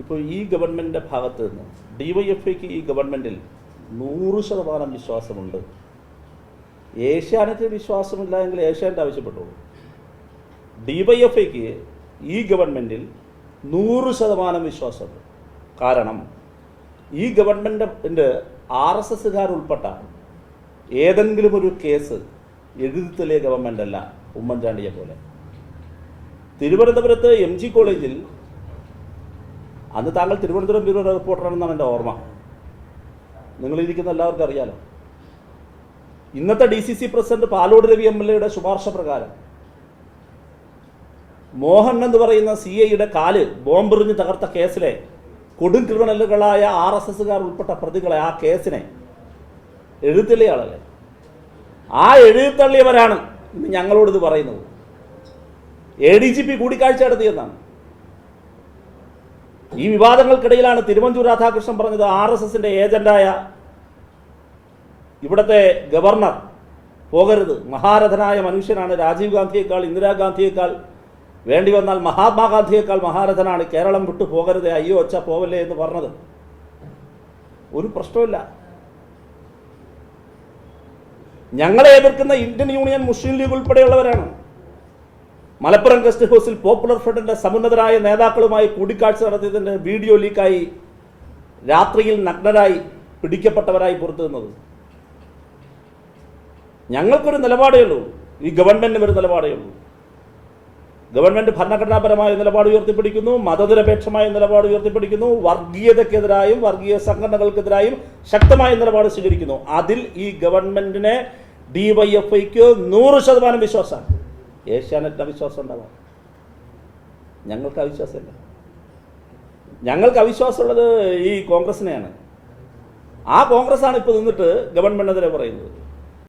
ഇപ്പോൾ ഈ ഗവൺമെന്റിന്റെ ഭാഗത്ത് നിന്ന് ഡി വൈ എഫ് ഐക്ക് ഈ ഗവൺമെന്റിൽ നൂറ് ശതമാനം വിശ്വാസമുണ്ട്. ഏഷ്യാനെറ്റ് വിശ്വാസമില്ല എങ്കിൽ ഏഷ്യാനെറ്റ് ആവശ്യപ്പെട്ടുള്ളൂ ഡി വൈ എഫ് ഐക്ക് ഈ ഗവൺമെന്റിൽ നൂറ് ശതമാനം വിശ്വാസമുണ്ട്. കാരണം ഈ ഗവൺമെന്റിന്റെ ആർ എസ് എസ്സുകാർ ഉൾപ്പെട്ട ഏതെങ്കിലും ഒരു കേസ് എഴുതിത്തള്ളിയ ഗവൺമെന്റ് അല്ല ഉമ്മൻചാണ്ടിയെ പോലെ തിരുവനന്തപുരത്ത് എം ജി കോളേജിൽ അന്ന് താങ്കൾ തിരുവനന്തപുരം ബ്യൂറോ റിപ്പോർട്ടറാണെന്നാണ് എന്റെ ഓർമ്മ. നിങ്ങളിരിക്കുന്ന എല്ലാവർക്കും അറിയാലോ. ഇന്നത്തെ D C C president Palode Ravi M L എയുടെ ശുപാർശ പ്രകാരം മോഹൻ എന്ന് പറയുന്ന സി ഐയുടെ കാൽ ബോംബെറിഞ്ഞ് തകർത്ത കേസിലെ കൊടും ക്രിമിനലുകളായ ആർ എസ് എസുകാർ ഉൾപ്പെട്ട പ്രതികളെ ആ കേസിനെ എഴുത്തള്ളിയ ആളല്ലേ? ആ എഴുത്തള്ളിയവരാണ് ഇന്ന് ഞങ്ങളോട് ഇത് പറയുന്നത്. എ ഡി ജി പി കൂടിക്കാഴ്ച നടത്തിയെന്നാണ്. ഈ വിവാദങ്ങൾക്കിടയിലാണ് തിരുവഞ്ചൂർ രാധാകൃഷ്ണൻ പറഞ്ഞത് ആർ എസ് എസിന്റെ ഏജന്റായ ഇവിടത്തെ ഗവർണർ. പോകരുത്. മഹാരഥനായ മനുഷ്യനാണ്. രാജീവ് ഗാന്ധിയേക്കാൾ ഇന്ദിരാഗാന്ധിയേക്കാൾ വേണ്ടി വന്നാൽ മഹാത്മാഗാന്ധിയേക്കാൾ മഹാരഥനാണ്. കേരളം വിട്ടു പോകരുത്. അയ്യോ ഒച്ച പോവല്ലേ എന്ന് പറഞ്ഞത്. ഒരു പ്രശ്നമില്ല ഞങ്ങളെ എതിർക്കുന്ന ഇന്ത്യൻ യൂണിയൻ മുസ്ലിം ലീഗ് ഉൾപ്പെടെയുള്ളവരാണ്. മലപ്പുറം ഗസ്റ്റ് ഹൗസിൽ പോപ്പുലർ ഫ്രണ്ടിന്റെ സമുന്നതരായ നേതാക്കളുമായി കൂടിക്കാഴ്ച നടത്തിയതിന്റെ വീഡിയോ ലീക്കായി രാത്രിയിൽ നഗ്നരായി പിടിക്കപ്പെട്ടവരായി പുറത്തു നിന്നത് ഞങ്ങൾക്കൊരു നിലപാടേ ഉള്ളൂ. ഈ ഗവൺമെന്റിന് ഒരു നിലപാടേ ഉള്ളൂ. ഗവൺമെന്റ് ഭരണഘടനാപരമായ നിലപാട് ഉയർത്തിപ്പിടിക്കുന്നു മതനിരപേക്ഷമായ നിലപാട് ഉയർത്തിപ്പിടിക്കുന്നു വർഗീയതയ്ക്കെതിരായും വർഗീയ സംഘടനകൾക്കെതിരായും ശക്തമായ നിലപാട് സ്വീകരിക്കുന്നു. അതിൽ ഈ ഗവൺമെന്റിനെ ഡിവൈഎഫ്ഐക്ക് നൂറ് ശതമാനം വിശ്വാസമാണ്. ഏഷ്യാനെറ്റിന് അവിശ്വാസം ഉണ്ടാവാം. ഞങ്ങൾക്ക് അവിശ്വാസമില്ല. ഞങ്ങൾക്ക് അവിശ്വാസമുള്ളത് ഈ കോൺഗ്രസിനെയാണ് ആ കോൺഗ്രസ് ആണ് ഇപ്പോൾ നിന്നിട്ട് ഗവൺമെന്റിനെതിരെ പറയുന്നത്.